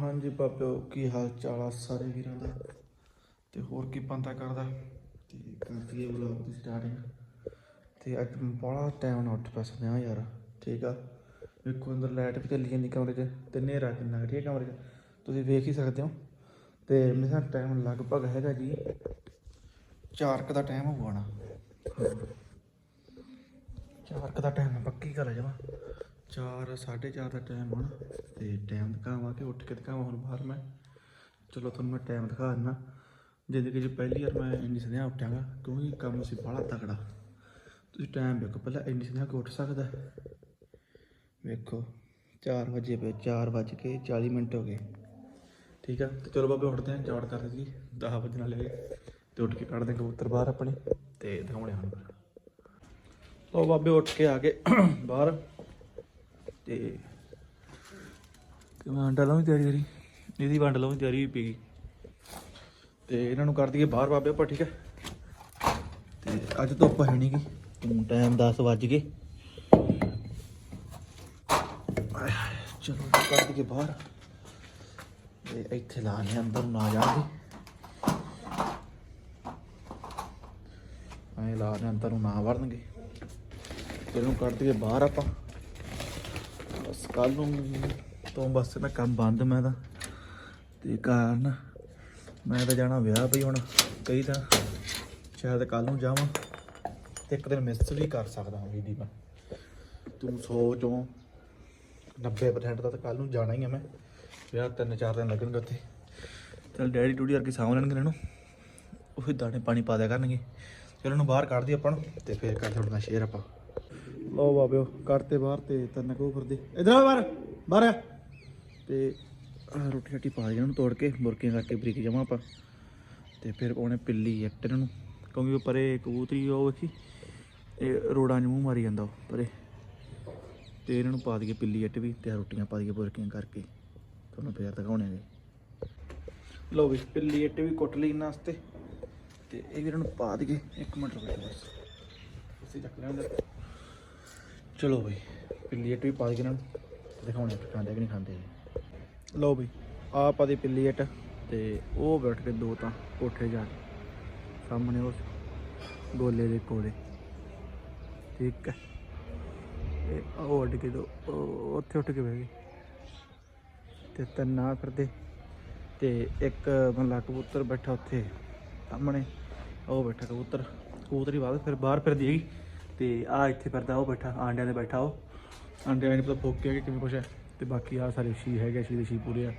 ਹਾਂਜੀ ਬਾਬਿਓ ਕੀ ਹਾਲ ਚਾਲ ਆ ਸਾਰੇ ਵੀਰਾਂ ਦਾ? ਤੇ ਹੋਰ ਕੀ ਬੰਦਾ ਕਰਦਾ? ਤੇ ਕਰ ਦਈਏ ਵਲੌਗ ਦੀ ਸਟਾਰਟਿੰਗ ਤੇ ਅੱਜ ਬੜਾ ਟਾਈਮ ਨਾਲ ਉੱਠ ਪੈਸੇ ਆ ਯਾਰ ਠੀਕ ਆ? ਵੇਖੋ ਅੰਦਰ ਲਾਈਟ ਵੀ ਚੱਲੀ ਜਾਂਦੀ ਕਮਰੇ 'ਚ ਤੇ ਹਨੇਰਾ ਕਿੰਨਾ ਠੀਕ ਹੈ ਕਮਰੇ 'ਚ? ਤੁਸੀਂ ਵੇਖ ਹੀ ਸਕਦੇ ਹੋ। ਤੇ ਮੇਰਾ ਟਾਈਮ ਲਗਭਗ ਹੈਗਾ ਜੀ 4 ਕ ਦਾ ਟਾਈਮ ਹੋਊਗਾ ਨਾ। ਚਾਰ ਕੁ ਦਾ ਟਾਈਮ ਪੱਕੀ ਕਰ ਜਾਵਾ 4 4:30 ਦਾ ਟਾਈਮ ਹੋਣਾ ਤੇ ਟਾਈਮ ਦਿਖਾਵਾਂ ਕਿ ਉੱਠ ਕੇ ਦਿਖਾਵਾਂ ਹੁਣ ਬਾਹਰ ਮੈਂ। ਚਲੋ ਤੁਹਾਨੂੰ ਮੈਂ ਟਾਈਮ ਦਿਖਾ ਦਿੰਦਾ ਜ਼ਿੰਦਗੀ 'ਚ ਪਹਿਲੀ ਵਾਰ ਮੈਂ ਇੰਨੀ ਸਨੇਹਾ ਉੱਠਾਂਗਾ ਕਿਉਂਕਿ ਕੰਮ ਸੀ ਬੜਾ ਤਕੜਾ। ਤੁਸੀਂ ਟਾਈਮ ਵੇਖੋ, ਪਹਿਲਾਂ ਇੰਨੀ ਸਨੇਹਾ ਕੋਈ ਉੱਠ ਸਕਦਾ ਵੇਖੋ 4 ਵਜੇ ਪਏ 4 ਵਜ ਕੇ 40 ਮਿੰਟ ਹੋ ਗਏ। ਠੀਕ ਆ? ਤੇ ਚਲੋ ਬਾਬੇ ਉੱਠਦੇ ਆਂ ਚੌੜ ਕਰਦੇ ਜੀ 10 ਵਜੇ ਨਾਲ ਲੈ ਤੇ ਉੱਠ ਕੇ ਕੱਢਦੇ ਕਬੂਤਰ ਬਾਹਰ ਆਪਣੇ, ਤੇ ਦਿਖਾਉਣੇ ਹਨ ਲੋ ਬਾਬੇ ਉੱਠ ਕੇ ਆ ਗਏ ਬਾਹਰ। ਤੇ ਕਿਵੇਂ ਅੰਡਾ ਲਾਉਂ ਤਿਆਰੀ ਕਰੀ ਇਹਦੀ ਵੰਡ ਲਾਉਂ ਤਿਆਰੀ ਵੀ ਪਈ। ਗਈ ਤੇ ਇਹਨਾਂ ਨੂੰ ਕਰ ਦਈਏ ਬਾਹਰ ਬਾਬੇ ਆਪਾਂ, ਠੀਕ ਹੈ? ਤੇ ਅੱਜ ਧੁੱਪ ਹੈ ਨਹੀਂ ਗੀ ਟਾਈਮ 10 ਵੱਜ ਗਏ। ਚਲੋ ਕਰ ਦਈਏ ਬਾਹਰ। ਤੇ ਇੱਥੇ ਲਾ ਲਿਆ ਅੰਦਰ ਨੂੰ, ਨਾ ਜਾਣਗੇ ਐ ਲਾ ਲਿਆ ਅੰਦਰ ਨੂੰ, ਨਾ ਵੜਨਗੇ। ਇਹਨੂੰ ਕੱਢ ਦਈਏ ਬਾਹਰ ਆਪਾਂ। ਕੱਲ ਨੂੰ ਤੋਂ ਬਸ ਮੈਂ ਕੰਮ ਬੰਦ ਮੈਂ ਤਾਂ, ਤੇ ਕਾਰਨ ਮੈਂ ਤਾਂ ਜਾਣਾ ਵਿਆਹ ਪਈ ਹੁਣ, ਕਈ ਤਾਂ ਸ਼ਾਇਦ ਕੱਲ ਨੂੰ ਜਾਵਾਂ, ਤੇ ਇੱਕ ਦਿਨ ਮਿਸ ਵੀ ਕਰ ਸਕਦਾ ਹਾਂ ਵੀਦੀ ਮੈਂ। ਤੂੰ 100 ਚੋਂ 90% ਦਾ ਤਾਂ ਕੱਲ ਨੂੰ ਜਾਣਾ ਹੀ ਆ ਮੈਂ, ਵਿਆਹ ਤਿੰਨ ਚਾਰ ਦਿਨ ਲੱਗਣਗੇ ਉੱਥੇ। ਚਲ ਡੈਡੀ ਡੂਡੀ ਵਰਗੇ ਸਾਂਭ ਲੈਣਗੇ ਇਹਨਾਂ ਨੂੰ ਉਹੀ ਦਾਣੇ ਪਾਣੀ ਪਾ ਦਿਆ ਕਰਨਗੇ। ਚਲੋ ਇਹਨੂੰ ਬਾਹਰ ਕੱਢ ਦਈਏ ਆਪਾਂ ਨੂੰ, ਤੇ ਫੇਰ ਕਰ ਤੁਹਾਡੇ ਨਾਲ ਸ਼ੇਅਰ ਆਪਾਂ। ਲਓ ਬਾਬਿਓ ਕਰਤੇ ਬਾਹਰ ਤੇ ਤੰਨ ਕੋ ਫਿਰਦੇ ਇਧਰ ਆ ਬਾਹਰ ਬਾਹਰ। ਆ ਤੇ ਆਹ ਰੋਟੀ ਰੱਟੀ ਪਾ ਦੇ ਨੂੰ ਤੋੜ ਕੇ ਮੁਰਕੀਆਂ ਕਰਕੇ ਬਰੀਕ ਜਮਾ ਆਪਾਂ। ਤੇ ਫਿਰ ਪਾਉਣੇ ਪਿੱਲੀ ਇੱਟ ਇਹਨਾਂ ਨੂੰ, ਕਿਉਂਕਿ ਉਹ ਪਰੇ ਕਬੂਤਰੀ ਉਹ ਵੇਖੀ ਇਹ ਰੋੜਾਂ 'ਚ ਮੂੰਹ ਮਾਰੀ ਜਾਂਦਾ ਉਹ ਪਰੇ। ਤੇ ਇਹਨਾਂ ਨੂੰ ਪਾ ਦਈਏ ਪਿੱਲੀ ਇੱਟ ਵੀ, ਤੇ ਆਹ ਰੋਟੀਆਂ ਪਾ ਦਈਏ ਬੁਰਕੀਆਂ ਕਰਕੇ। ਤੁਹਾਨੂੰ ਫੇਰ ਦਿਖਾਉਣੇ ਨੇ ਲਓ ਵੀ, ਪਿੱਲੀ ਇੱਟ ਵੀ ਕੁੱਟ ਲਈ ਇਹਨਾਂ ਵਾਸਤੇ। ਤੇ ਇਹ ਵੀ ਇਹਨਾਂ ਨੂੰ ਪਾ ਦਈਏ। ਇੱਕ ਮਿੰਟ ਰੁਕੋ ਬਸ। ਅਸੀਂ ਚੱਕ ਲੈਂਦੇ ਚਲੋ ਬਈ। ਪਿੱਲੀ ਇੱਟ ਵੀ ਪਾ ਕੇ ਨੂੰ। ਦਿਖਾਉਣੇ ਆ ਖਾਂਦੇ ਕਿ ਨਹੀਂ ਖਾਂਦੇ। ਲਓ ਬਈ ਆਹ ਪਾ ਦੀ ਪਿੱਲੀ ਇੱਟ ਤੇ ਉਹ ਬੈਠ ਕੇ ਦੋ ਤਾਂ ਕੋਠੇ ਜਾ ਕੇ। ਸਾਹਮਣੇ ਉਸ ਗੋਲੇ ਦੇ ਕੋਲੇ। ਠੀਕ ਹੈ। ਇਹ ਉਹ ਉੱਡ ਕੇ ਦੋ ਉੱਥੇ ਉੱਠ ਕੇ ਬਹਿ ਗਏ। ਤੇ ਤੰਨਾ ਫਿਰਦੇ। ਤੇ ਇੱਕ ਮੱਲਾ ਕਬੂਤਰ ਬੈਠਾ ਉੱਥੇ ਸਾਹਮਣੇ। ਉਹ ਬੈਠਾ ਕਬੂਤਰ। ਕਬੂਤਰੀ ਬਾਅਦ ਫਿਰ ਬਾਹਰ ਫਿਰਦੀ ਹੈਗੀ। ਤੇ ਆ ਇੱਥੇ ਫਿਰਦਾ ਉਹ ਬੈਠਾ ਆਂਡਿਆਂ ਦੇ ਬੈਠਾ ਉਹ ਆਂਡਿਆਂ ਨੇ ਪਤਾ ਫੋਕਿਆ ਕਿ ਕਿਵੇਂ ਕੁਛ ਹੈ ਤੇ ਬਾਕੀ ਆ ਸਾਰੇ ਸ਼ੀ ਹੈਗੇ ਸ਼ੀ ਦੇ ਸ਼ੀ ਪੂਰੇ ਆ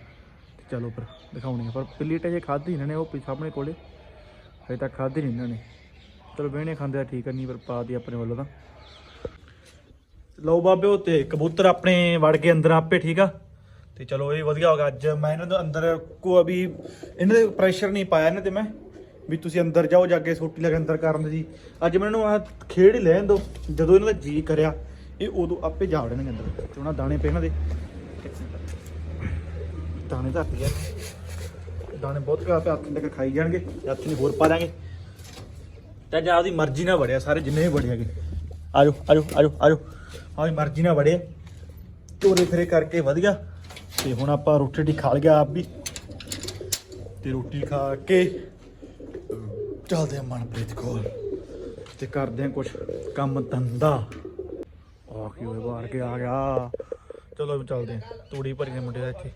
ਤੇ ਚਲੋ ਫਿਰ ਦਿਖਾਉਣੇ ਆ ਪਰ ਪਿੱਲੀ ਟੇ ਜੇ ਖਾਧੀ ਇਹਨਾਂ ਨੇ ਉਹ ਪੀ ਸਾਹਮਣੇ ਕੋਲੇ ਹਜੇ ਤੱਕ ਖਾਧੀ ਨਹੀਂ ਇਹਨਾਂ ਨੇ ਚਲੋ ਬਹਿਣੇ ਖਾਂਦੇ ਆ ਠੀਕ ਆ ਨਹੀਂ ਪਰ ਪਾ ਦੀ ਆਪਣੇ ਵੱਲੋਂ ਤਾਂ ਲਓ ਬਾਬਿਓ ਤੇ ਕਬੂਤਰ ਆਪਣੇ ਵੜ ਕੇ ਅੰਦਰ ਆਪੇ ਠੀਕ ਆ ਤੇ ਚਲੋ ਇਹ ਵਧੀਆ ਹੋ ਗਿਆ ਅੱਜ ਮੈਂ ਇਹਨਾਂ ਦੇ ਅੰਦਰ ਕੋ ਅਭੀ ਇਹਨਾਂ ਦੇ ਪ੍ਰੈਸ਼ਰ ਨਹੀਂ ਪਾਇਆ ਇਹਨਾਂ ਤੇ ਮੈਂ ਵੀ ਤੁਸੀਂ ਅੰਦਰ ਜਾਓ ਜਾ ਕੇ ਸੋਟੀ ਲਗਾ ਅੰਦਰ ਕਰਨ ਦੀ। ਅੱਜ ਮੈਂ ਇਹਨਾਂ ਨੂੰ ਆ ਖੇਡ ਹੀ ਲੈਣ ਦੋ ਜਦੋਂ ਇਹਨਾਂ ਦਾ ਜੀ ਕਰਿਆ, ਇਹ ਉਦੋਂ ਆਪੇ ਜਾ ਵੜਨਗੇ ਅੰਦਰ। ਤੇ ਉਹਨਾਂ ਦਾਣੇ ਪਏ ਦੇ। ਦਾਣੇ ਧਰਤੀ ਆ। ਦਾਣੇ ਬਹੁਤ ਘਾ ਪਿਆ ਹੱਥ ਤੱਕ ਖਾਈ ਜਾਣਗੇ, ਹੱਥ ਨਹੀਂ ਹੋਰ ਪਾ ਦਾਂਗੇ ਤਾਂ ਜਾਂ ਆਪਦੀ ਮਰਜ਼ੀ ਨਾਲ ਵੜਿਆ, ਸਾਰੇ ਜਿੰਨੇ ਵੀ ਵੜੇ ਹੈਗੇ। ਆਜੋ ਆਜੋ ਆਜੋ ਆਜੋ। ਆਪਦੀ ਮਰਜ਼ੀ ਨਾਲ ਵੜਿਆ। ਤੋਰੇ ਫਿਰੇ ਕਰਕੇ ਵਧੀਆ। ਤੇ ਹੁਣ ਆਪਾਂ ਰੋਟੀ ਰੋਟੀ ਖਾ ਲਿਆ ਆਪ ਵੀ। ਤੇ ਰੋਟੀ ਖਾ ਕੇ ਚੱਲਦੇ ਆ ਮਨਪ੍ਰੀਤ ਕੋਲ। ਤੇ ਕਰਦੇ ਆ ਕੁਝ ਕੰਮ ਧੰਦਾ। ਆ ਕੀ ਹੋਏ ਬਾਹਰ ਕੇ ਆ ਗਿਆ। ਚਲੋ ਚੱਲਦੇ ਆ। ਤੂੜੀ ਭਰੀ ਨੇ ਮੁੰਡੇ ਦਾ ਇੱਥੇ।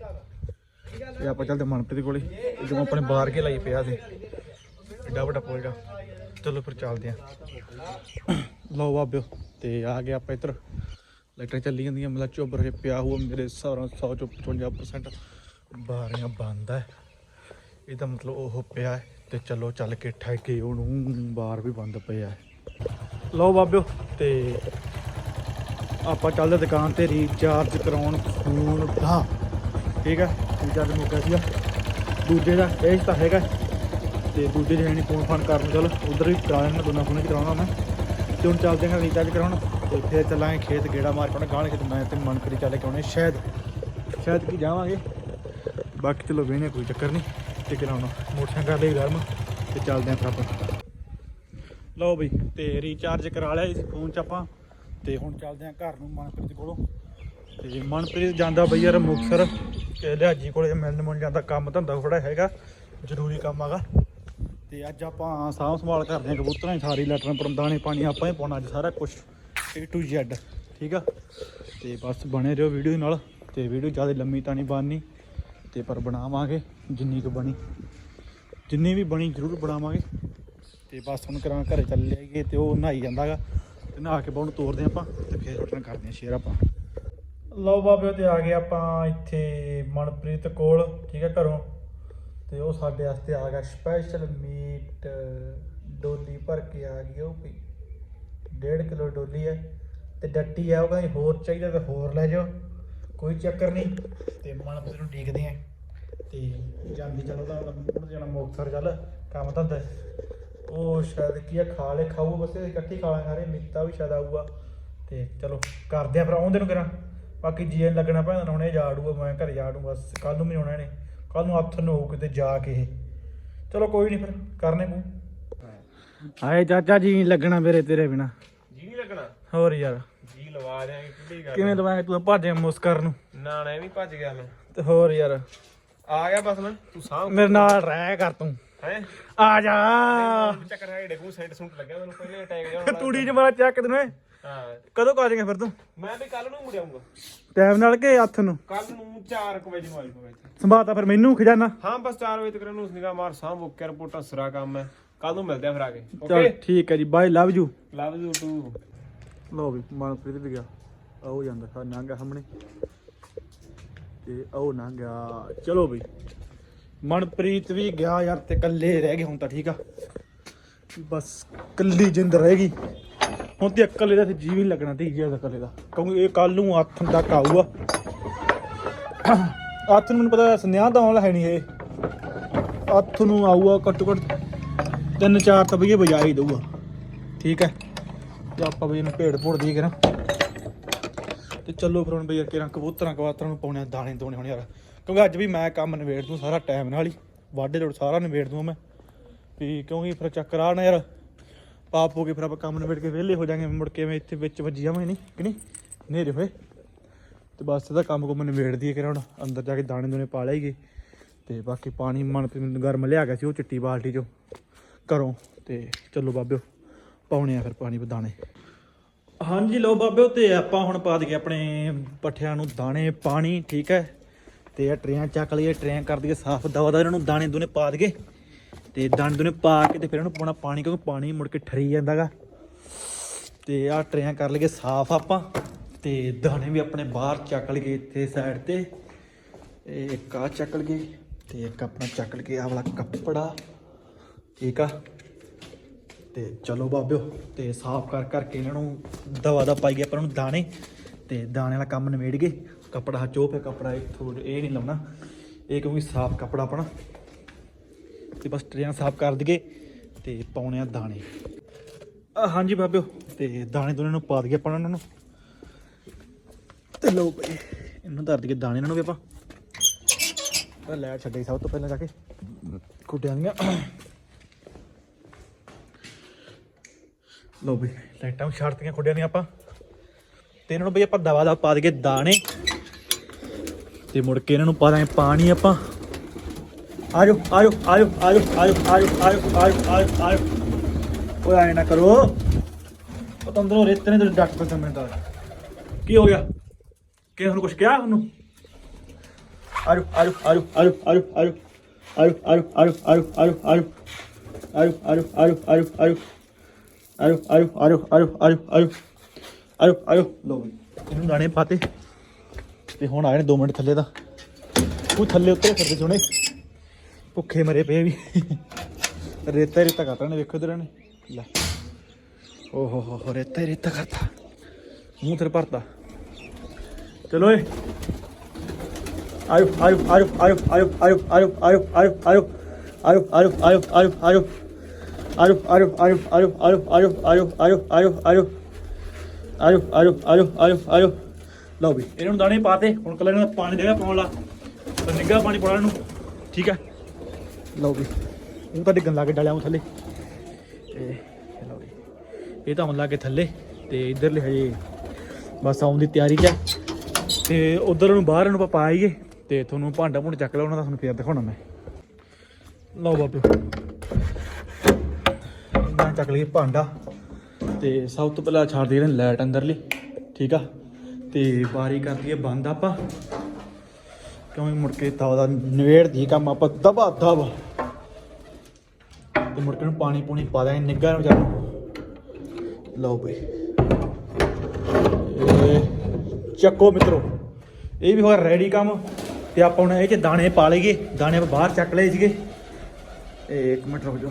ਤੇ ਆਪਾਂ ਚੱਲਦੇ ਮਨਪ੍ਰੀਤ ਕੋਲੇ। ਤੇ ਜਦੋਂ ਆਪਣੇ ਬਾਹਰ ਕੇ ਲਾਈ ਪਿਆ ਸੀ। ਐਡਾ ਵੱਡਾ ਪੋਲਗਾ ਚਲੋ ਫਿਰ ਚੱਲਦੇ ਆ। ਲਓ ਬਾਬਿਓ, ਤੇ ਆ ਗਏ ਆਪਾਂ ਇੱਧਰ। ਲਾਈਟਾਂ ਚੱਲੀ ਜਾਂਦੀਆਂ ਮਤਲਬ ਚੋਬਰ ਕੇ ਪਿਆ ਹੋਊ, ਮੇਰੇ ਹਿਸਾਬ ਨਾਲ 100 ਚੋਂ 55% ਬਾਰੀਆਂ ਬੰਦ ਹੈ ਇਹਦਾ ਮਤਲਬ ਉਹ ਪਿਆ ਹੈ ਤੇ ਚਲੋ ਚੱਲ ਕੇ ਠਾਕੇ ਉਹਨੂੰ ਬਾਹਰ ਵੀ ਬੰਦ ਪਿਆ ਲਓ ਬਾਬਿਓ, ਤੇ ਆਪਾਂ ਚੱਲਦੇ ਦੁਕਾਨ ਤੇ ਰੀਚਾਰਜ ਕਰਾਉਣ ਫੋਨ ਦਾ। ਠੀਕ ਹੈ ਰੀਚਾਰਜ ਮੁੱਕਿਆ ਸੀਗਾ। ਦੂਜੇ ਦਾ, ਇਹ ਤਾਂ ਹੈਗਾ ਤੇ ਦੂਜੇ ਜਿਹੜੇ ਫੋਨ ਫਾਨ ਕਰਨ ਚੱਲ ਉਧਰ ਵੀ ਕਰਾ ਲੈਣਾ ਦੋਨਾਂ ਫੋਨ ਚ ਕਰਾਉਣਾ ਮੈਂ। ਤੇ ਹੁਣ ਚੱਲਦੇ ਹਾਂ ਰੀਚਾਰਜ ਕਰਾਉਣ। ਤੇ ਫਿਰ ਚੱਲਾਂਗੇ ਖੇਤ, ਗੇੜਾ ਮਾਰ ਕੇ ਗਾਣੇ ਖੇਤ। ਮੈਂ ਤੇ ਮਨ ਕਰੀ ਚੱਲ ਕੇ ਆਉਣੇ ਸ਼ਾਇਦ ਸ਼ਾਇਦ ਕੀ ਜਾਵਾਂਗੇ? ਬਾਕੀ ਚਲੋ ਵੇਹਨੇ ਕੋਈ ਚੱਕਰ ਨਹੀਂ। ਤੇ ਕਰਾਉਣਾ ਮੋਟਰਸਾਈਕਲ ਲਈ ਗਰਮ ਤੇ ਚੱਲਦੇ ਆਂ ਫਿਰ ਆਪਾਂ। ਲਓ ਬਈ, ਤੇ ਰੀਚਾਰਜ ਕਰਾ ਲਿਆ ਇਸ ਫੋਨ 'ਚ ਆਪਾਂ। ਤੇ ਹੁਣ ਚੱਲਦੇ ਆਂ ਘਰ ਨੂੰ ਮਨਪ੍ਰੀਤ ਕੋਲੋਂ। ਤੇ ਮਨਪ੍ਰੀਤ ਜਾਂਦਾ ਬਈ ਯਾਰ ਮੁਕਸਰ ਕਿ ਲਿਆਜੀ ਕੋਲੇ ਮਿਲਣ ਮੁਲ ਜਾਂਦਾ, ਕੰਮ ਧੰਦਾ ਥੋੜਾ ਹੈਗਾ, ਜ਼ਰੂਰੀ ਕੰਮ ਹੈਗਾ। ਤੇ ਅੱਜ ਆਪਾਂ ਸਾਂਭ ਸੰਭਾਲ ਕਰਦੇ ਹਾਂ ਕਬੂਤਰਾਂ ਦੀ ਸਾਰੀ, ਲੈਟਰਾਂ ਪਰੰਦਾਣੇ ਪਾਣੀ ਆਪਾਂ ਹੀ ਪਾਉਣਾ ਅੱਜ ਸਾਰਾ ਕੁਝ A to Z, ਠੀਕ ਆ? ਤੇ ਬਸ ਬਣੇ ਰਹੋ ਵੀਡੀਓ ਨਾਲ, ਤੇ ਵੀਡੀਓ ਜ਼ਿਆਦਾ ਲੰਮੀ ਤਾਂ ਨਹੀਂ ਬਣਨੀ, ਤੇ ਪਰ ਬਣਾਵਾਂਗੇ। ਜਿੰਨੀ ਕੁ ਬਣੀ, ਜਿੰਨੀ ਵੀ ਬਣੀ ਜ਼ਰੂਰ ਬਣਾਵਾਂਗੇ। ਤੇ ਬਸ ਹੁਣ ਕਰਾਂ ਘਰੇ ਚੱਲ ਜਾਈਏ ਤੇ ਉਹ ਨਹਾਈ ਜਾਂਦਾਗਾ ਤੇ ਨਹਾ ਕੇ ਬਾਹਰ ਨੂੰ ਤੋਰਦੇ ਆਪਾਂ ਤੇ ਫਿਰ ਰਿਟਰਨ ਕਰਦੇ ਹਾਂ ਸ਼ੇਰ ਆਪਾਂ। ਲਓ ਬਾਬੇ, ਤੇ ਆ ਗਏ ਆਪਾਂ ਇੱਥੇ ਮਨਪ੍ਰੀਤ ਕੋਲ, ਠੀਕ ਹੈ ਘਰੋਂ। ਤੇ ਉਹ ਸਾਡੇ ਵਾਸਤੇ ਆ ਗਿਆ ਸਪੈਸ਼ਲ ਮੀਟ ਡੋਲੀ ਭਰ ਕੇ ਆ ਗਈ ਉਹ ਵੀ। 1.5 ਕਿਲੋ ਡੋਲੀ ਹੈ ਤੇ ਡੱਟੀ ਆ, ਉਹ ਕਹਿੰਦੀ ਹੋਰ ਚਾਹੀਦਾ ਤਾਂ ਹੋਰ ਲੈ ਜਾਓ, ਕੋਈ ਚੱਕਰ ਨਹੀਂ। ਤੇ ਮਨਪ੍ਰੀਤ ਨੂੰ ਡੀਕਦੇ ਆ ਤੇ ਜਾਂਦੀ ਚਲੋ ਤਾਂ ਉਹਨੂੰ ਜਾਣਾ ਮੁਕਤਸਰ ਚੱਲ ਕੰਮ ਧੰਦਾ ਉਹ ਸ਼ਾਇਦ ਕੀ ਆ ਖਾ ਲੈ ਖਾਊ ਬਸ ਇਹ ਇਕੱਠੀ ਖਾ ਲਾਂ ਸਾਰੇ ਮਿੱਤਾ ਵੀ ਸ਼ਾਇਦ ਆਊਗਾ। ਤੇ ਚਲੋ ਕਰਦੇ ਆ ਫਿਰ ਆਉਂਦੇ ਨੂੰ ਕਰਾਂ ਬਾਕੀ ਜੀਐਨ ਲੱਗਣਾ ਪੈਣਾ ਹੁਣ ਇਹ ਜਾੜੂਗਾ ਮੈਂ ਘਰੇ ਜਾੜੂ ਬਸ ਕੱਲ ਨੂੰ ਵੀ ਆਉਣਾ ਨੇ ਕੱਲ ਨੂੰ ਹੱਥ ਨੂੰ ਹੋਊ ਕਿਤੇ ਜਾ ਕੇ ਇਹ। ਚਲੋ ਕੋਈ ਨਹੀਂ ਫਿਰ ਕਰਨੇ ਪਊ ਆਏ ਚਾਚਾ ਜੀ ਲੱਗਣਾ ਮੇਰੇ ਤੇਰੇ ਬਿਨਾ। ਜੀ ਨਹੀਂ ਲੱਗਣਾ? ਹੋਰ ਯਾਰ। ਜੀ ਲਵਾ ਦਿਆਂਗੇ ਕਿਹੜੀ ਗੱਲ ਕਿਵੇਂ ਦਵਾਂਗੇ ਤੂੰ ਭੱਜੇ ਮੁਸਕਰ ਨੂੰ। ਨਾ ਨਾ ਐਵੇਂ ਭੱਜ ਗਿਆ ਮੈਂ। ਤੇ ਹੋਰ ਯਾਰ। ਆ ਗਿਆ ਬਸ ਮੈਂ ਤੂੰ ਸਾਹ ਮੇਰੇ ਨਾਲ ਰਹਿ ਕਰ ਤੂੰ। ਹੈ? ਆ ਜਾ। ਚੱਕਰ ਹੈ ਡੇਗੂ ਸੈਂਟ ਸੁੰਟ ਲੱਗਿਆ ਮੈਨੂੰ ਪਹਿਲੇ ਅਟੈਕ ਜਾਣਾ ਤੂੜੀ ਚ ਮਾਰ ਚੱਕ ਤੈਨੂੰ ਇਹ। ਹਾਂ। ਕਦੋਂ ਕਾ ਜਾਏਗਾ ਫਿਰ ਤੂੰ? ਮੈਂ ਵੀ ਕੱਲ ਨੂੰ ਮੁੜ ਆਉਂਗਾ ਟਾਈਮ ਨਾਲ ਕੇ ਹੱਥ ਨੂੰ? ਕੱਲ ਨੂੰ 4 ਵਜੇ ਨੂੰ ਆਜੂਗਾ ਇੱਥੇ। ਸੰਭਾਤਾ ਫਿਰ ਮੈਨੂੰ ਖਜ਼ਾਨਾ? ਹਾਂ ਬਸ 4 ਵਜੇ ਤੱਕ ਨੂੰ ਨਿਗਾਹ ਮਾਰ ਸਾਹ ਬੁੱਕ ਕਰ ਰਿਪੋਰਟਾਂ ਸਰਾ ਕੰਮ ਹੈ। ਕੱਲ ਨੂੰ ਮਿਲਦੇ ਆ ਫਿਰ ਆ ਕੇ ਚਲ ਓਕੇ ਠੀਕ ਹੈ ਜੀ bye love you love you too ਲੋ ਵੀ ਮਨਪ੍ਰੀਤ ਵੀ ਗਿਆ। ਆਉ ਜਾਂਦਾ ਸਾ ਨੰਗਾ ਸਾਹਮਣੇ। ਤੇ ਨਾ ਗਿਆ। ਚਲੋ ਬਈ। ਮਨਪ੍ਰੀਤ ਵੀ ਗਿਆ ਯਾਰ ਤੇ ਇਕੱਲੇ ਰਹਿ ਗਏ, ਹੁਣ ਤਾਂ ਠੀਕ ਆ। ਬਸ ਇਕੱਲੀ ਜਿੰਦ ਰਹੇਗੀ ਹੁਣ ਤੇ ਇਕੱਲੇ ਦਾ ਤੇ ਜੀਵ ਹੀ ਲੱਗਣਾ ਤੇ ਜੀ ਦਾ ਇਕੱਲੇ ਦਾ। ਕਿਉਂਕਿ ਇਹ ਕੱਲ ਨੂੰ ਹੱਥ ਤੱਕ ਆਊਗਾ। ਹੱਥ ਨੂੰ ਮੈਨੂੰ ਪਤਾ ਸੁਨੇਹਾ ਤਾਂ ਆਉਣ ਹੈ ਨਹੀਂ ਇਹ। ਹੱਥ ਨੂੰ ਆਊਗਾ ਘੱਟੋ ਘੱਟ ਤਿੰਨ ਚਾਰ ਤਬੀਏ ਵਜਾ ਹੀ ਦਊਗਾ। ਠੀਕ ਹੈ। ਤੇ ਆਪਾਂ ਵੀ ਇਹਨੂੰ ਭੇੜ ਭੋੜ ਦੀ ਕਰਾਂ ਤੇ ਚੱਲੋ ਫਿਰ ਹੁਣ ਬਈ ਯਾਰ ਕਿਰਾਂ ਕਬੂਤਰਾਂ ਕਵਾਤਰਾਂ ਨੂੰ ਪਾਉਣੇ ਆ, ਦਾਣੇ ਦੋਣੇ ਹੁਣ ਯਾਰ। ਕਿਉਂਕਿ ਅੱਜ ਵੀ ਮੈਂ ਕੰਮ ਨਿਬੇੜ ਦੂੰ ਸਾਰਾ ਟਾਈਮ ਨਾਲ ਹੀ। ਵਾਢੇ ਲੋੜ ਸਾਰਾ ਨਿਬੇੜ ਦੂੰ ਮੈਂ। ਵੀ ਕਿਉਂਕਿ ਫਿਰ ਚੱਕਰ ਆ ਨਾ ਯਾਰ, ਪਾਪ ਹੋ ਕੇ ਫਿਰ ਆਪਾਂ ਕੰਮ ਨਿਬੇੜ ਕੇ ਵਿਹਲੇ ਹੋ ਜਾਾਂਗੇ ਮੁੜ ਕੇ ਮੈਂ ਇੱਥੇ ਵਿੱਚ ਵੱਜੀ ਜਾਵਾਂਗੇ, ਨਹੀਂ, ਕਿ ਨਹੀਂ? ਹਨੇਰੇ ਹੋਏ। ਤੇ ਬਸ ਇਹਦਾ ਕੰਮ ਕੁਮ ਮੈਂ ਨਿਬੇੜ ਦੀਏ ਕਿ ਹੁਣ, ਅੰਦਰ ਜਾ ਕੇ ਦਾਣੇ ਦੋਣੇ ਪਾ ਲਈਏ। ਤੇ ਬਾਕੀ ਪਾਣੀ ਮਨ ਗਰਮ ਲਿਆ ਗਿਆ ਸੀ ਉਹ ਚਿੱਟੀ ਬਾਲਟੀ ਚੋਂ। ਘਰੋਂ ਤੇ ਚਲੋ ਬਾਬਿਓ, ਪਾਉਣੇ ਆ ਫਿਰ ਪਾਣੀ ਵਿੱਚ ਦਾਣੇ। ਹਾਂਜੀ ਲੋ ਬਾਬਿਓ ਤੇ ਆਪਾਂ ਹੁਣ ਪਾ ਦਈਏ ਆਪਣੇ ਪੱਠਿਆਂ ਨੂੰ ਦਾਣੇ, ਪਾਣੀ, ਠੀਕ ਹੈ? ਤੇ ਇਹ ਟਰੇਆਂ ਚੱਕ ਲਈਏ, ਟਰੇਆਂ ਕਰ ਦਈਏ ਸਾਫ਼ ਦਵਾ ਦਾ ਇਹਨਾਂ ਨੂੰ ਦਾਣੇ ਦੂਨੇ ਪਾ ਦਈਏ। ਤੇ ਦਾਣੇ ਦੂਨੇ ਪਾ ਕੇ ਤੇ ਫਿਰ ਇਹਨੂੰ ਪਾਉਣਾ ਪਾਣੀ, ਕਿਉਂਕਿ ਪਾਣੀ ਮੁੜ ਕੇ ਠਰੀ ਜਾਂਦਾਗਾ। ਤੇ ਆਹ ਟਰੇਆਂ ਕਰ ਲਈਏ ਸਾਫ਼ ਆਪਾਂ। ਤੇ ਦਾਣੇ ਵੀ ਆਪਣੇ ਬਾਹਰ ਚੱਕ ਲਈਏ ਇੱਥੇ ਸਾਈਡ ਤੇ। ਇੱਕ ਆ ਚੱਕ ਲਈਏ, ਤੇ ਇੱਕ ਆਪਣਾ ਚੱਕ ਲਈਏ ਆਹ ਵਾਲਾ ਕੱਪੜਾ। ਠੀਕ ਆ? ਤੇ ਚਲੋ ਬਾਬਿਓ, ਤੇ ਸਾਫ਼ ਕਰ ਕਰਕੇ ਇਹਨਾਂ ਨੂੰ ਦਵਾ ਦਾ ਪਾਈਏ ਆਪਾਂ ਨੂੰ ਦਾਣੇ, ਤੇ ਦਾਣੇ ਵਾਲਾ ਕੰਮ ਨਿਬੇੜ ਗਏ। ਕੱਪੜਾ ਹਚੋ ਪੇ ਕੱਪੜਾ ਇੱਥੋਂ ਇਹ ਨਹੀਂ ਲਾਉਣਾ। ਇਹ ਕਿਉਂਕਿ ਸਾਫ਼ ਕੱਪੜਾ ਆਪਣਾ। ਤੇ ਬਸ ਟਰੇਆਂ ਸਾਫ਼ ਕਰ ਦਈਏ ਤੇ ਪਾਉਣੇ ਆ ਦਾਣੇ। ਹਾਂਜੀ ਬਾਬਿਓ, ਤੇ ਦਾਣੇ ਦੋਨੇ ਨੂੰ ਪਾ ਦਈਏ ਆਪਾਂ ਇਹਨਾਂ ਨੂੰ। ਤੇ ਲਓ ਬਈ, ਇਹਨੂੰ ਧਰ ਦਈਏ ਦਾਣੇ ਇਹਨਾਂ ਨੂੰ ਵੀ ਆਪਾਂ। ਲੈ ਲੈਟ ਛੱਡੇ ਸਭ ਤੋਂ ਪਹਿਲਾਂ ਜਾ ਕੇ। ਕੁੱਟਿਆਂ ਦੀਆਂ। ਲੋ ਵੀ ਲਾਈਟਾਂ ਵੀ ਖੁੱਡਿਆਂ ਦੀਆਂ ਆਪਾਂ ਤੇ ਇਹਨਾਂ ਨੂੰ ਬਈ ਆਪਾਂ ਦਵਾ ਦਾ ਪਾ ਦਈਏ ਦਾਣੇ ਤੇ ਮੁੜ ਕੇ ਇਹਨਾਂ ਨੂੰ ਪਾ ਦਾਂਗੇ ਪਾਣੀ ਆਪਾਂ ਆਜੋ ਆਜੋ ਆਜੋ ਆਜੋ ਆਜੋ ਆਜੋ ਆਜੋ ਆਜੋ ਆਜੋ ਆਜੋ ਓਏ ਆਏ ਨਾ ਕਰੋ ਉਹ ਤਾਂ ਰੇਤੇ ਨੇ ਤੇ ਡਾਕਟਰ ਤੇ ਮਿੰਟ ਆ ਕੀ ਹੋ ਗਿਆ ਕਿ ਉਹਨੂੰ ਕੁਝ ਕਿਹਾ ਉਹਨੂੰ ਆਜੋ ਆਜੋ ਆਜੋ ਆਜੋ ਆਜੋ ਆਜੋ ਆਜੋ ਆਜੋ ਆਜੋ ਆਜੋ ਆਜੋ ਆਜੋ ਆਜੋ ਆਜੋ ਆਜੋ ਆਜੋ ਆਜੋ ਆਜੋ ਆਜੋ ਆਜੋ ਆਜੋ ਆਜੋ ਆਜੋ ਆਜੋ ਲੋ ਵੀ ਇਹਨੂੰ ਦਾਣੇ ਪਾਤੇ ਤੇ ਹੁਣ ਆਏ ਨੇ 2 ਮਿੰਟ ਥੱਲੇ ਦਾ ਉਹ ਥੱਲੇ ਉੱਤੇ ਫਿਰਦੇ ਸੋਣੇ ਭੁੱਖੇ ਮਰੇ ਪਏ ਵੀ ਰੇਤਾ ਰੇਤਾ ਕਰਤਾ ਨੇ ਵੇਖੋ ਇਧਰ ਨੇ ਲੈ ਓ ਹੋ ਹੋ ਰੇਤਾ ਰੇਤਾ ਕਰਤਾ ਮੂੰਹ ਤੇ ਭਰਤਾ ਚਲੋ ਏ ਆਜੋ ਆਜੋ ਆਜੋ ਆਜੋ ਆਜੋ ਆਜੋ ਆਜੋ ਆਜੋ ਆਜੋ ਆਜੋ ਆਜੋ ਆਜੋ ਆਜੋ ਆਜੋ ਆਜੋ ਆਜੋ ਆਜੋ ਆਜੋ ਆਜੋ ਆਜੋ ਆਜੋ ਆਜੋ ਆਜੋ ਆਜੋ ਆਜੋ ਆਜੋ ਆਜੋ ਆਜੋ ਆਜੋ ਲਓ ਵੀ, ਇਹਨਾਂ ਨੂੰ ਦਾਣੇ ਪਾਤੇ ਹੁਣ ਕੱਲਾ ਇਹਨਾਂ ਦਾ ਪਾਣੀ ਦੇਗਾ ਪਾਉਣ ਲਾ ਤੇ ਨਿੱਘਾ ਪਾਣੀ ਪਾਉਣਾ ਇਹਨੂੰ। ਠੀਕ ਹੈ ਲਓ ਵੀ ਉਹ ਤਾਂ ਡਿੱਗਣ ਲੱਗ ਡਾਲਿਆ ਉਹ ਥੱਲੇ। ਤੇ ਲਓ ਵੀ, ਇਹ ਤਾਂ ਹੁਣ ਲੱਗੇ ਥੱਲੇ। ਤੇ ਇਧਰਲੇ ਹਜੇ ਬਸ ਆਉਣ ਦੀ ਤਿਆਰੀ 'ਚ ਹੈ ਤੇ ਉਧਰ ਨੂੰ ਬਾਹਰ ਨੂੰ ਆਪਾਂ ਪਾਈਏ ਤੇ ਤੁਹਾਨੂੰ ਭਾਂਡਾ ਭੁੰਡ ਚੱਕ ਲਿਆ ਉਹਨਾਂ ਦਾ ਤੁਹਾਨੂੰ ਫੇਰ ਦਿਖਾਉਣਾ ਮੈਂ। ਲਓ ਬਾਬਿਓ ਚੱਕ ਲਈਏ ਭਾਂਡਾ। ਤੇ ਸਭ ਤੋਂ ਪਹਿਲਾਂ ਛੱਡ ਦੇ ਲਾਈਟ ਅੰਦਰਲੀ, ਠੀਕ ਆ? ਤੇ ਬਾਰੀ ਕਰ ਦਈਏ ਬੰਦ ਆਪਾਂ। ਕਿਉਂ ਮੁੜ ਕੇ ਤਾਂ ਉਹਦਾ ਨਵੇੜ ਦੀ ਕੰਮ, ਆਪਾਂ ਦਬਾ ਦਬਾ। ਤੇ ਮੁੜ ਕੇ ਨੂੰ ਪਾਣੀ ਪੂਣੀ ਪਾ ਦਾਂਗੇ ਨਿੱਘਾ ਵਿਚਾਰ ਲਓ ਬਈ। ਚੱਕੋ ਮਿੱਤਰੋ, ਇਹ ਵੀ ਹੋਇਆ ਰੈਡੀ ਕੰਮ। ਤੇ ਆਪਾਂ ਹੁਣ ਇਹ ਚ ਦਾਣੇ ਪਾ ਲਈਏ। ਦਾਣੇ ਆਪਾਂ ਬਾਹਰ ਚੱਕ ਲਏ ਸੀਗੇ। ਇਹ ਇੱਕ ਮਿੰਟ ਰੁਕ ਜਾਓ।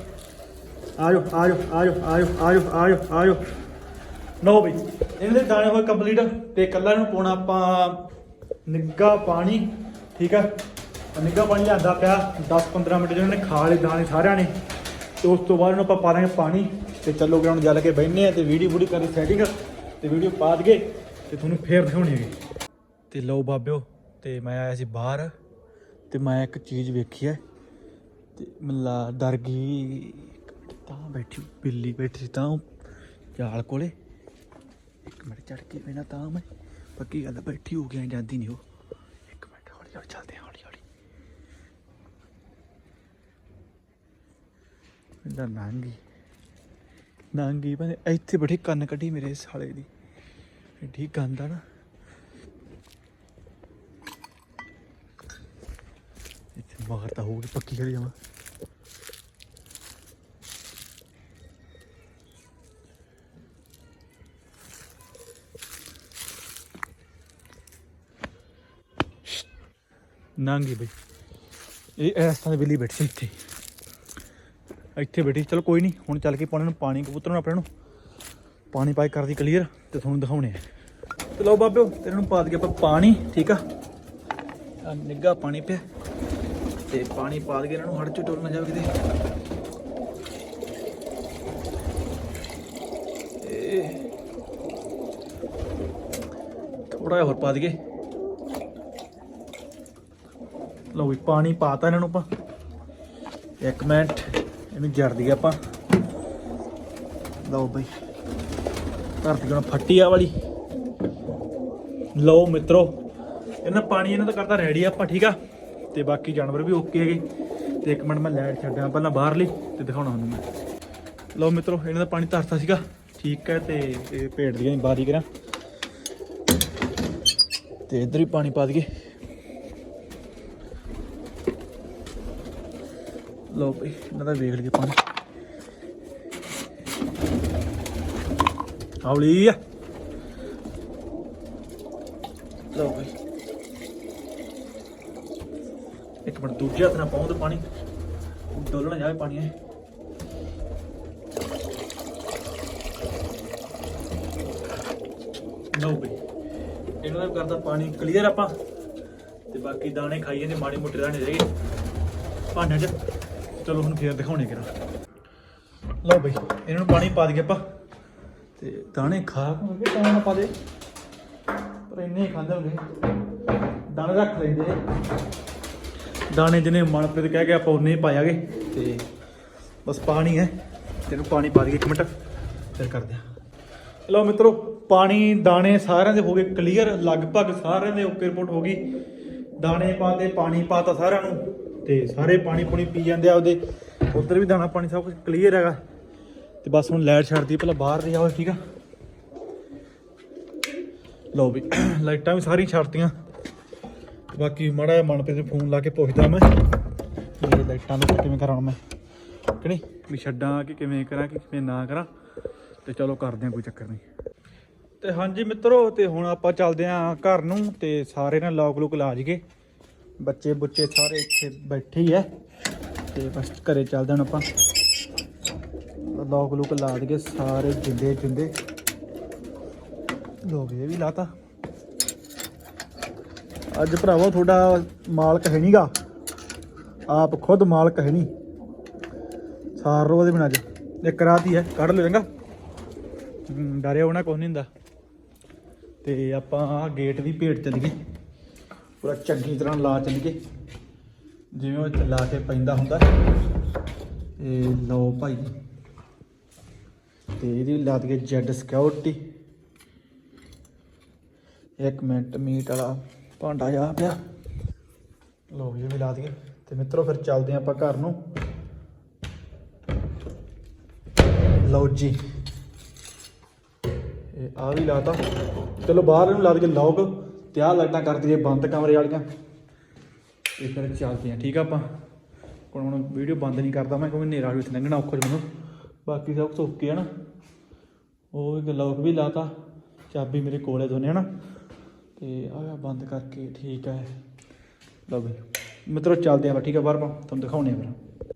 ਆਜੋ ਆਜੋ ਆਜੋ ਆਜੋ ਆਜੋ ਆਜੋ ਨੋ ਬਈ ਇਹਨਾਂ ਦੇ ਦਾਣੇ ਹੋਏ ਕੰਪਲੀਟ ਤੇ ਕੱਲਾ ਨੂੰ ਪਾਉਣਾ ਆਪਾਂ ਨਿੱਗਾ ਪਾਣੀ, ਠੀਕ ਆ? ਤਾਂ ਨਿੱਗਾ ਪਾਣੀ ਲਿਆਂਦਾ ਪਿਆ 10-15 ਮਿੰਟ ਜਿਹਨਾਂ ਨੇ ਖਾ ਲਏ ਦਾਣੇ ਸਾਰਿਆਂ ਨੇ। ਤੇ ਉਸ ਤੋਂ ਬਾਅਦ ਇਹਨੂੰ ਆਪਾਂ ਪਾ ਲਾਂਗੇ ਪਾਣੀ, ਤੇ ਚੱਲੋ ਗਰਾਊਂਡ ਜਲ ਕੇ ਬੈਠਨੇ ਆ ਤੇ ਵੀਡੀਓ ਵੀਡੀਓ ਕਰੀ ਸੈਟਿੰਗ ਤੇ ਵੀਡੀਓ ਪਾ ਦਗੇ ਤੇ ਤੁਹਾਨੂੰ ਫੇਰ ਦਿਖਾਉਣੀ ਹੈਗੀ। ਤੇ ਲਓ ਬਾਬਿਓ, ਤੇ ਮੈਂ ਆਇਆ ਸੀ ਬਾਹਰ, ਤੇ ਮੈਂ ਇੱਕ ਚੀਜ਼ ਵੇਖੀ ਹੈ, ਤੇ ਮੱਲਾ ਡਰ ਗਈ। ਤਾਂ ਬੈਠੀ ਬਿੱਲੀ ਬੈਠੀ ਤਾਂ ਜਾਲ ਕੋਲੇ। ਇੱਕ ਮਿੰਟ ਚੜ ਕੇ ਬਿਨਾ ਤਾਂ ਮੈਂ ਪੱਕੀ ਗੱਲ ਬੈਠੀ ਹੋ ਗਿਆ ਜਾਂਦੀ ਨਹੀਂ ਉਹ। ਇੱਕ ਮਿੰਟ ਹੌਲੀ ਹੌਲੀ ਚੱਲਦੇ ਹਾਂ, ਹੌਲੀ ਹੌਲੀ। ਇਹਦਾ ਨਾਂਗੀ। ਨਾਂਗੀ ਪਰ ਇੱਥੇ ਬੈਠੀ ਕੰਨ ਕੱਢੀ ਮੇਰੇ ਸਾਲੇ ਦੀ। ਐਡੀ ਗੰਦ ਆ ਨਾ। ਇੱਥੇ ਬਾਹਰ ਤਾਂ ਪੱਕੀ ਕਰੀ ਜਾਵਾਂ। ਨਾਂਗੀ ਬਈ। ਇਹ ਇਸ ਤਰ੍ਹਾਂ ਦੀ ਬਿੱਲੀ ਬੈਠੀ ਸੀ ਇੱਥੇ। ਇੱਥੇ ਬੈਠੀ ਚਲੋ ਕੋਈ ਨਹੀਂ, ਹੁਣ ਚੱਲ ਕੇ ਪਾਣੀ ਨੂੰ ਪਾਣੀ, ਕਬੂਤਰ ਨੂੰ ਆਪਣੇ ਨੂੰ ਪਾਣੀ ਪਾਈ ਕਰਦੀ ਕਲੀਅਰ ਤੇ ਤੁਹਾਨੂੰ ਦਿਖਾਉਣੇ ਆ। ਤੇ ਲਓ ਬਾਬਿਓ, ਤੇ ਇਹਨਾਂ ਨੂੰ ਪਾ ਦਈਏ ਆਪਾਂ ਪਾਣੀ, ਠੀਕ ਆ? ਆ ਨਿੱਗਾ ਪਾਣੀ ਪਿਆ। ਤੇ ਪਾਣੀ ਪਾ ਦਈਏ ਇਹਨਾਂ ਨੂੰ ਹੜ ਚ ਟੁੱਟ ਨਾ ਜਾਵੇ ਕਿਤੇ। ਥੋੜਾ ਜਿਹਾ ਹੋਰ ਪਾ ਦਈਏ। ਲਓ ਵੀ ਪਾਣੀ ਪਾਤਾ ਇਹਨਾਂ ਨੂੰ ਆਪਾਂ। ਇੱਕ ਮਿੰਟ, ਇਹਨੂੰ ਜੜ ਦਈਏ ਆਪਾਂ। ਲਓ ਬਈ, ਧਰਤੀ ਕੋਲ ਫੱਟੀ ਆ ਵਾਲੀ। ਲਓ ਮਿੱਤਰੋ, ਇਹਨਾਂ ਪਾਣੀ ਇਹਨਾਂ ਦਾ ਕਰਤਾ ਰੈਡੀ ਆਪਾਂ, ਠੀਕ ਆ? ਤੇ ਬਾਕੀ ਜਾਨਵਰ ਵੀ ਓਕੇ ਹੈਗੇ। ਤੇ ਇੱਕ ਮਿੰਟ ਮੈਂ ਲਾਈਟ ਛੱਡਾਂ ਪਹਿਲਾਂ ਬਾਹਰਲੀ ਤੇ ਦਿਖਾਉਣਾ ਤੁਹਾਨੂੰ ਮੈਂ। ਲਓ ਮਿੱਤਰੋ, ਇਹਨਾਂ ਦਾ ਪਾਣੀ ਧਰਤਾ ਸੀਗਾ। ਠੀਕ ਹੈ ਤੇ ਇਹ ਭੇਡ ਦੀਆਂ ਬਾਰੀ ਕਰਾਂ। ਤੇ ਇੱਧਰ ਹੀ ਪਾਣੀ ਪਾ ਦਈਏ। ਲਓ ਬਈ, ਇਹਨਾਂ ਦਾ ਵੇਖ ਲਈਏ ਪਾਣੀ ਹੌਲੀ ਆ। ਲਓ ਭਾਈ ਇੱਕ ਮਿੰਟ, ਦੂਜੇ ਹੱਥ ਨਾਲ ਪਾਉਂ ਤੇ ਪਾਣੀ। ਡੋਲਣਾ ਜਾਵੇ ਪਾਣੀ ਇਹ। ਲਓ ਬਈ। ਇਹਨਾਂ ਦਾ ਕਰਦਾ ਪਾਣੀ ਕਲੀਅਰ ਆਪਾਂ। ਤੇ ਬਾਕੀ ਦਾਣੇ ਖਾਈ ਜਾਂਦੇ ਮਾੜੇ ਮੋਟੇ ਦਾਣੇ ਰਹਿ ਗਏ। ਭਾਂਡਿਆਂ 'ਚ। ਚਲੋ ਹੁਣ ਫੇਰ ਦਿਖਾਉਣੇ ਕਿਰਾ ਲਓ ਬਈ, ਇਹਨਾਂ ਨੂੰ ਪਾਣੀ ਪਾ ਦਈਏ ਆਪਾਂ। ਤੇ ਦਾਣੇ ਖਾ ਹੋਣਗੇ, ਤਾਂ ਨਾ ਪਾ ਦੇ। ਪਰ ਇੰਨੇ ਹੀ ਖਾਂਦੇ ਹੋਣਗੇ। ਦਾਣੇ ਰੱਖ ਲੈਂਦੇ ਦਾਣੇ ਜਿਹਨੇ ਮਨਪ੍ਰੀਤ ਕਹਿ ਕੇ ਆਪਾਂ ਉਨੇ ਹੀ ਪਾਇਆਗੇ ਤੇ ਬਸ ਪਾਣੀ ਹੈ। ਤੇ ਇਹਨੂੰ ਪਾਣੀ ਪਾ ਦਈਏ ਇੱਕ ਮਿੰਟ। ਫਿਰ ਕਰਦੇ ਹਾਂ। ਲਓ ਮਿੱਤਰੋ, ਪਾਣੀ, ਦਾਣੇ ਸਾਰਿਆਂ ਦੇ ਹੋ ਗਏ ਕਲੀਅਰ ਲਗਭਗ ਸਾਰਿਆਂ ਦੇ ਓਕੇ ਰਿਪੋਰਟ ਹੋ ਗਈ। ਦਾਣੇ ਪਾਤੇ ਪਾਣੀ ਪਾਤਾ ਸਾਰਿਆਂ ਨੂੰ। ਤੇ ਸਾਰੇ ਪਾਣੀ ਪੂਣੀ ਪੀ ਜਾਂਦੇ ਆ ਉਹਦੇ। ਉਧਰ ਵੀ ਦਾਣਾ ਪਾਣੀ ਸਭ ਕੁਝ ਕਲੀਅਰ ਹੈਗਾ। ਤੇ ਬਸ ਹੁਣ ਲਾਈਟ ਛੱਡਦੀ ਪਹਿਲਾਂ ਬਾਹਰ ਦੀ ਆਓ, ਠੀਕ ਆ? ਲਓ ਵੀ, ਲਾਈਟਾਂ ਵੀ ਸਾਰੀਆਂ ਛੱਡਤੀਆਂ। ਬਾਕੀ ਮਾੜਾ ਜਿਹਾ ਮਨਪ੍ਰੀਤ ਨੂੰ ਫੋਨ ਲਾ ਕੇ ਪੁੱਛਦਾ ਮੈਂ, ਵੀ ਇਹ ਲਾਈਟਾਂ ਦਾ ਕਿਵੇਂ ਕਰਾਂ ਮੈਂ। ਕਿ ਨਹੀਂ? ਵੀ ਛੱਡਾਂ ਕਿ ਕਿਵੇਂ ਕਰਾਂ, ਕਿ ਕਿਵੇਂ ਨਾ ਕਰਾਂ। ਤੇ ਚਲੋ ਕਰਦੇ ਹਾਂ ਕੋਈ ਚੱਕਰ ਨਹੀਂ। ਤੇ ਹਾਂਜੀ ਮਿੱਤਰੋ, ਤੇ ਹੁਣ ਆਪਾਂ ਚੱਲਦੇ ਆਂ ਘਰ ਨੂੰ, ਤੇ ਸਾਰੇ ਨਾਲ ਲੋਕ ਲੋਕ ਲਾ ਜੀਏ ਬੱਚੇ ਬੁੱਚੇ ਸਾਰੇ ਇੱਥੇ ਬੈਠੇ ਹੀ ਐ ਤੇ ਬਸ ਘਰੇ ਚੱਲਦੇ ਹਾਂ ਆਪਾਂ। ਲੋਕ ਲੋਕ ਲਾ ਦਈਏ ਸਾਰੇ ਜਿੰਦੇ ਜਿੰਦੇ ਲੋਕ ਇਹ ਵੀ ਲਾਤਾ। ਅੱਜ ਭਰਾਵਾ ਤੁਹਾਡਾ ਮਾਲਕ ਹੈ ਨਹੀਂਗਾ ਆਪ ਖੁਦ ਮਾਲਕ ਹੈ ਨਹੀਂ ਸਾਰ ਰੋ ਦੇ ਬਿਨਾਂ ਅੱਜ। ਇੱਕ ਰਾਤ ਹੀ ਹੈ, ਕੱਢ ਲਿਓ ਚੰਗਾ। ਡਰਿਆ ਹੋਣਾ ਕੁਛ ਨਹੀਂ ਹੁੰਦਾ। ਤੇ ਆਪਾਂ ਗੇਟ ਵੀ ਭੇਟ ਚੱਲ ਚੱਲੀਏ ਪੂਰਾ ਚੰਗੀ ਤਰ੍ਹਾਂ ਲਾ ਚੱਲੀਏ ਜਿਵੇਂ ਉਹ ਇੱਥੇ ਲਾ ਕੇ ਪੈਂਦਾ ਹੁੰਦਾ। ਇਹ ਲਓ ਭਾਈ ਤੇ ਇਹਦੀ ਲਾ ਦਈਏ ਜੈਡ ਸਿਕਿਉਰਿਟੀ ਇੱਕ ਮਿੰਟ ਮੀਟ ਵਾਲਾ ਭਾਂਡਾ ਜਾ ਪਿਆ। ਲਓ ਇਹ ਵੀ ਲਾ ਦਈਏ। ਤੇ ਮਿੱਤਰੋ ਫਿਰ ਚੱਲਦੇ ਆਪਾਂ ਘਰ ਨੂੰ। ਲਓ ਜੀ। ਇਹ ਆ ਵੀ ਲਾਤਾ ਚਲੋ ਬਾਹਰ ਇਹਨੂੰ ਲਾ ਦਈਏ ਲੌਕ। ਤੇ ਆਹ ਲਾਈਟਾਂ ਕਰ ਦਈਏ ਬੰਦ ਕਮਰੇ ਵਾਲੀਆਂ। ਤੇ ਫਿਰ ਚੱਲਦੇ ਆ ਠੀਕ ਆ ਆਪਾਂ? ਹੁਣ ਹੁਣ ਵੀਡੀਓ ਬੰਦ ਨਹੀਂ ਕਰਦਾ ਮੈਂ, ਕਿਉਂਕਿ ਹਨੇਰਾ ਵਿੱਚ ਲੰਘਣਾ ਔਖਾ ਜਿਹਾ ਮੈਨੂੰ। ਬਾਕੀ ਸਭ ਤੋਂ ਓਕੇ ਨਾ ਉਹ ਇੱਕ ਲੌਕ ਵੀ ਲਾਤਾ। ਚਾਬੀ ਮੇਰੇ ਕੋਲ ਹੈ ਦੋਨੇ, ਹਨ? ਤੇ ਆਹ ਬੰਦ ਕਰਕੇ, ਠੀਕ ਹੈ ਲਓ ਬਈ, ਮਿੱਤਰੋ ਚੱਲਦੇ ਆਪਾਂ ਠੀਕ ਆ, ਬਾਹਰ ਆਪਾਂ ਤੁਹਾਨੂੰ ਦਿਖਾਉਣੇ ਆ ਫਿਰ।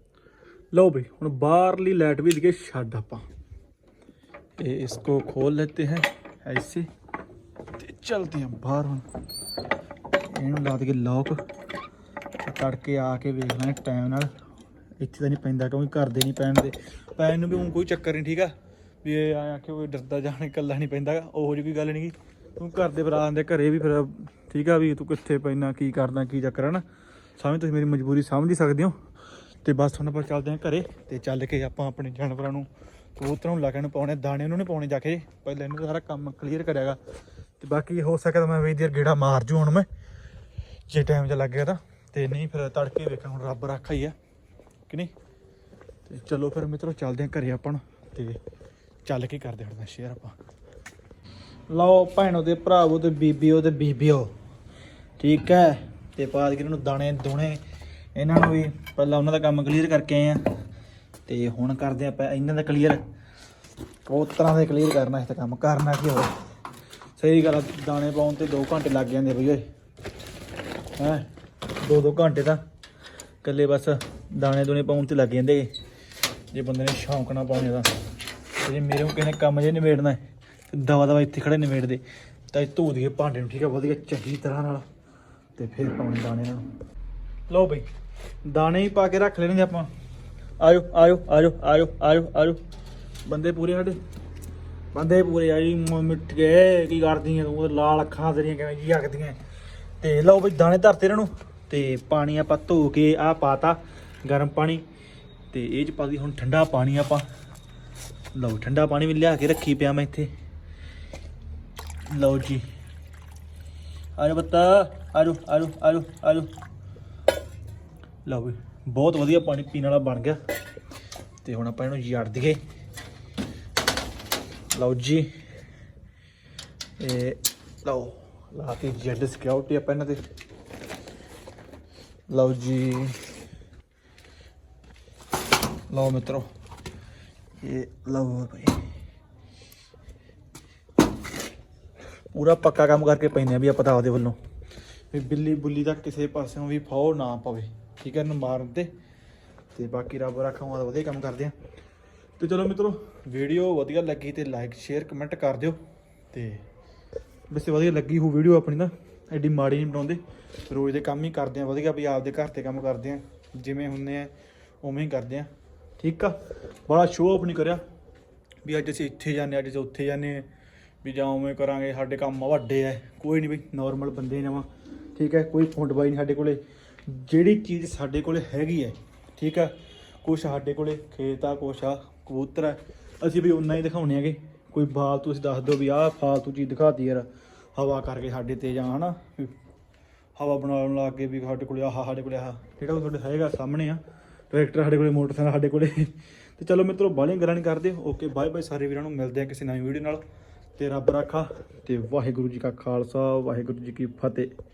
ਲਓ ਬਈ, ਹੁਣ ਬਾਹਰਲੀ ਲਾਈਟ ਵੀ ਦਿਖੇ ਛੱਡ ਆਪਾਂ। ਇਹ ਇਸ ਕੋ ਖੋਲ ਲੈਤੇ ਹੈ ਐਸੀ ਚਲਦੇ ਹਾਂ ਬਾਹਰ ਹੁਣ। ਇਹਨੂੰ ਲਾ ਦਈਏ ਲੋਕ ਤੜਕੇ ਆ ਕੇ ਵੇਖ ਲਾਂਗੇ ਟਾਈਮ ਨਾਲ। ਇੱਥੇ ਤਾਂ ਨਹੀਂ ਪੈਂਦਾ, ਕਿਉਂਕਿ ਘਰ ਦੇ ਨਹੀਂ ਪੈਣ ਦੇ ਪੈਣ ਨੂੰ ਵੀ ਹੁਣ ਕੋਈ ਚੱਕਰ ਨਹੀਂ, ਠੀਕ ਆ? ਵੀ ਇਹ ਆਇਆ ਕਿ ਕੋਈ ਡਰਦਾ ਜਾਣੇ, ਇਕੱਲਾ ਨਹੀਂ ਪੈਂਦਾ। ਉਹੋ ਜਿਹੀ ਕੋਈ ਗੱਲ ਨਹੀਂ ਤੂੰ ਘਰ ਦੇ ਭਰਾ ਦੇ ਘਰੇ ਵੀ ਫਿਰ, ਠੀਕ ਆ ਵੀ ਤੂੰ ਕਿੱਥੇ ਪੈਣਾ, ਕੀ ਕਰਦਾ ਕੀ ਚੱਕਰ ਆ ਨਾ? ਸਮਝ ਤੁਸੀਂ ਮੇਰੀ ਮਜਬੂਰੀ ਸਮਝ ਹੀ ਸਕਦੇ ਹੋ। ਤੇ ਬਸ ਹੁਣ ਆਪਾਂ ਚੱਲਦੇ ਹਾਂ ਘਰੇ। ਤੇ ਚੱਲ ਕੇ ਆਪਾਂ ਆਪਣੇ ਜਾਨਵਰਾਂ ਨੂੰ, ਕਬੂਤਰਾਂ ਨੂੰ ਲਾਗਣ ਪਾਉਣੇ ਦਾਣੇ ਉਹਨੂੰ ਨਹੀਂ ਪਾਉਣੇ ਜਾ ਕੇ ਪਹਿਲਾਂ ਇਹਨੂੰ ਸਾਰਾ ਕੰਮ ਕਲੀਅਰ ਕਰਿਆਗਾ। ਤੇ ਬਾਕੀ ਹੋ ਸਕੇ ਤਾਂ ਮੈਂ ਵੀ ਦੇਰ ਗੇੜਾ ਮਾਰ ਜੂ ਹੁਣ ਮੈਂ, ਜੇ ਟਾਈਮ 'ਚ ਲੱਗ ਗਿਆ ਤਾਂ। ਤੇ ਨਹੀਂ ਫਿਰ ਤੜਕੇ ਵੇਖਾਂ, ਹੁਣ ਰੱਬ ਰੱਖਾ ਹੀ ਆ, ਕਿ ਨਹੀਂ? ਤੇ ਚਲੋ ਫਿਰ ਮਿੱਤਰੋ, ਚੱਲਦੇ ਹਾਂ ਘਰੇ ਆਪਾਂ ਨੂੰ ਤੇ ਚੱਲ ਕੇ ਕਰਦੇ ਹਾਂ ਸ਼ੇਅਰ ਆਪਾਂ। ਲਓ ਭੈਣੋ ਦੇ ਭਰਾਵੋ ਤੇ ਬੀਬੀਓ ਤੇ ਬੀਬੀਓ, ਠੀਕ ਹੈ? ਤੇ ਬਾਅਦ ਨੂੰ ਦਾਣੇ ਦੁਣੇ, ਇਹਨਾਂ ਨੂੰ ਵੀ ਪਹਿਲਾਂ ਉਹਨਾਂ ਦਾ ਕੰਮ ਕਲੀਅਰ ਕਰਕੇ ਆਏ ਆ ਤੇ ਹੁਣ ਕਰਦੇ ਆਪਾਂ ਇਹਨਾਂ ਦਾ ਕਲੀਅਰ ਬਹੁਤ ਤਰ੍ਹਾਂ ਦੇ ਕਲੀਅਰ ਕਰਨਾ, ਇਸ ਤੇ ਕੰਮ ਕਰਨਾ ਕੀ ਹੋਰ? ਸਹੀ ਗੱਲ ਆ, ਦਾਣੇ ਪਾਉਣ ਤੇ 2 ਘੰਟੇ ਲੱਗ ਜਾਂਦੇ ਬਈ ਓਏ। ਹੈ? 2-2 ਘੰਟੇ ਤਾਂ ਇਕੱਲੇ ਬਸ ਦਾਣੇ ਦੂਣੇ ਪਾਉਣ ਤੇ ਲੱਗ ਜਾਂਦੇ ਜੇ। ਬੰਦੇ ਨੇ ਸ਼ੌਂਕ ਨਾਲ ਪਾਉਣੇ ਦਾ ਤੇ ਜੇ ਮੇਰੇ ਕੋਲ ਕਿਸੇ ਨੇ ਕੰਮ ਜੇ ਨਿਬੇੜਨਾ ਹੈ ਤੇ ਦਵਾ ਦਵਾ ਇੱਥੇ ਖੜੇ ਨਿਬੇੜਦੇ ਤਾਂ ਇਹ ਧੋ ਦਈਏ ਭਾਂਡੇ ਨੂੰ ਠੀਕ ਆ? ਵਧੀਆ ਚੰਗੀ ਤਰ੍ਹਾਂ ਨਾਲ। ਤੇ ਫਿਰ ਪਾਉਣੇ ਦਾਣੇ ਇਹਨਾਂ ਨੂੰ ਲਓ ਬਈ ਦਾਣੇ ਹੀ ਪਾ ਕੇ ਰੱਖ ਲੈਣੇ ਆਪਾਂ। ਆਜੋ ਆਜੋ ਆਇਓ ਆਜੋ ਆਜੋ ਆਜੋ ਬੰਦੇ ਪੂਰੇ ਸਾਡੇ। ਬੰਦੇ ਪੂਰੇ ਆ ਜੀ ਮਿੱਠ ਗਏ ਕੀ ਕਰਦੀ ਆ ਤੂੰ ਲਾਲ ਅੱਖਾਂ ਤੇਰੀਆਂ ਕਿਵੇਂ ਜੀ ਆਖਦੀਆਂ। ਤੇ ਲਓ ਬਈ ਦਾਣੇ ਧਰਤੇ ਇਹਨਾਂ ਨੂੰ, ਤੇ ਪਾਣੀ ਆਪਾਂ ਧੋ ਕੇ ਆ ਪਾਤਾ ਗਰਮ ਪਾਣੀ, ਤੇ ਇਹ ਚ ਪਾ ਦੀ ਹੁਣ ਠੰਡਾ ਪਾਣੀ ਆਪਾਂ। ਲਓ, ਠੰਡਾ ਪਾਣੀ ਵੀ ਲਿਆ ਕੇ ਰੱਖੀ ਪਿਆ ਮੈਂ ਇੱਥੇ। ਲਓ ਜੀ। ਆਜੋ ਬੱਤਾ ਆਜੋ ਆਜੋ ਆਜੋ ਆਜੋ ਲਓ ਵੀ ਬਹੁਤ ਵਧੀਆ ਪਾਣੀ ਪੀਣ ਵਾਲਾ ਬਣ ਗਿਆ। ਤੇ ਹੁਣ ਆਪਾਂ ਇਹਨੂੰ ਯਾਰ ਦਈਏ। ਲਓ ਜੀ। ਇਹ ਲਓ ਲਾਤੀ ਜੈਡ ਸਿਕਿਉਰਿਟੀ ਆਪਾਂ ਇਹਨਾਂ ਤੇ। ਲਓ ਜੀ। ਲਓ ਮਿੱਤਰੋ, ਇਹ ਲਓ ਭਾਈ ਪੂਰਾ ਪੱਕਾ ਕੰਮ ਕਰਕੇ ਪੈਂਦੇ ਆ ਵੀ ਆਪਾਂ ਤਾਂ ਆਪਦੇ ਵੱਲੋਂ। ਵੀ ਬਿੱਲੀ ਬੁੱਲੀ ਦਾ ਕਿਸੇ ਪਾਸਿਓਂ ਵੀ ਫਾਉ ਨਾ ਪਵੇ। ਠੀਕ ਹੈ ਇਹਨੂੰ ਮਾਰਨ ਤੇ। ਤੇ ਬਾਕੀ ਰੱਬ ਰੱਖਾਂ ਵਧੀਆ ਕੰਮ ਕਰਦੇ ਆ। ਤੇ ਚਲੋ ਮਿੱਤਰੋ ਵੀਡੀਓ ਵਧੀਆ ਲੱਗੀ ਤੇ ਲਾਈਕ ਸ਼ੇਅਰ ਕਮੈਂਟ ਕਰ ਦਿਓ ਤੇ ਵੈਸੇ ਵਧੀਆ ਲੱਗੀ ਹੋ ਵੀਡੀਓ ਆਪਣੀ ਨਾ, ਐਡੀ ਮਾੜੀ ਨਹੀਂ ਬਣਾਉਂਦੇ। ਰੋਜ਼ ਦੇ ਕੰਮ ਹੀ ਕਰਦੇ ਆ, ਵਧੀਆ ਵੀ ਆਪਦੇ ਘਰ ਤੇ ਕੰਮ ਕਰਦੇ ਆ, ਜਿਵੇਂ ਹੁੰਨੇ ਆ, ਉਵੇਂ ਹੀ ਕਰਦੇ ਆ। ਠੀਕ ਆ? ਬੜਾ ਸ਼ੋਅ ਆਫ ਨਹੀਂ ਕਰਿਆ ਵੀ ਅੱਜ ਅਸੀਂ ਇੱਥੇ ਜਾਂਦੇ ਅੱਜ ਅਸੀਂ ਉੱਥੇ ਜਾਂਦੇ ਵੀ ਜਾਂ ਉਵੇਂ ਕਰਾਂਗੇ, ਸਾਡੇ ਕੰਮ ਵੱਡੇ ਐ ਕੋਈ ਨਹੀਂ ਬਈ ਨਾਰਮਲ ਬੰਦੇ ਨਵਾਂ ਠੀਕ ਹੈ ਕੋਈ ਫੁੰਡਬਾਈ ਨਹੀਂ ਸਾਡੇ ਕੋਲੇ। ਜਿਹੜੀ ਚੀਜ਼ ਸਾਡੇ ਕੋਲੇ ਹੈਗੀ ਹੈ ਠੀਕ ਆ? ਕੁਛ ਸਾਡੇ ਕੋਲੇ ਖੇਤ ਆ, ਕੁਛ ਆ ਕਬੂਤਰ ਹੈ। ਅਸੀਂ ਵੀ ਉਨਾ ਹੀ ਦਿਖਾਉਣੇ ਹੈਗੇ। ਕੋਈ ਫਾਲਤੂ ਤੁਸੀਂ ਦੱਸ ਦਿਓ ਵੀ ਆਹ ਫਾਲਤੂ ਚੀਜ਼ ਦਿਖਾਤੀ ਯਾਰ। ਹਵਾ ਕਰਕੇ ਸਾਡੇ ਤੇ ਜਾਂ ਹਨਾ? ਵੀ ਹਵਾ ਬਣਾਉਣ ਲੱਗ ਗਏ ਵੀ ਸਾਡੇ ਕੋਲੇ ਆਹ, ਸਾਡੇ ਕੋਲੇ ਆਹ। ਜਿਹੜਾ ਉਹ ਤੁਹਾਡੇ ਹੈਗਾ ਸਾਹਮਣੇ ਆ। ਟਰੈਕਟਰ ਸਾਡੇ ਕੋਲੇ, ਮੋਟਰਸਾਈਕਲ ਸਾਡੇ ਕੋਲੇ। ਤੇ ਚਲੋ ਮਿੱਤਰੋ, ਬਾਹਲੀਆਂ ਗੱਲਾਂ ਨਹੀਂ ਕਰਦੇ। ਓਕੇ, ਬਾਏ ਬਾਏ ਸਾਰੇ ਵੀਰਾਂ ਨੂੰ। ਮਿਲਦੇ ਆ ਕਿਸੇ ਨਵੀਂ ਵੀਡੀਓ ਨਾਲ। ਤੇ ਰੱਬ ਰਾਖਾ। ਤੇ ਵਾਹਿਗੁਰੂ ਜੀ ਕਾ ਖਾਲਸਾ, ਵਾਹਿਗੁਰੂ ਜੀ ਕੀ ਫਤਿਹ।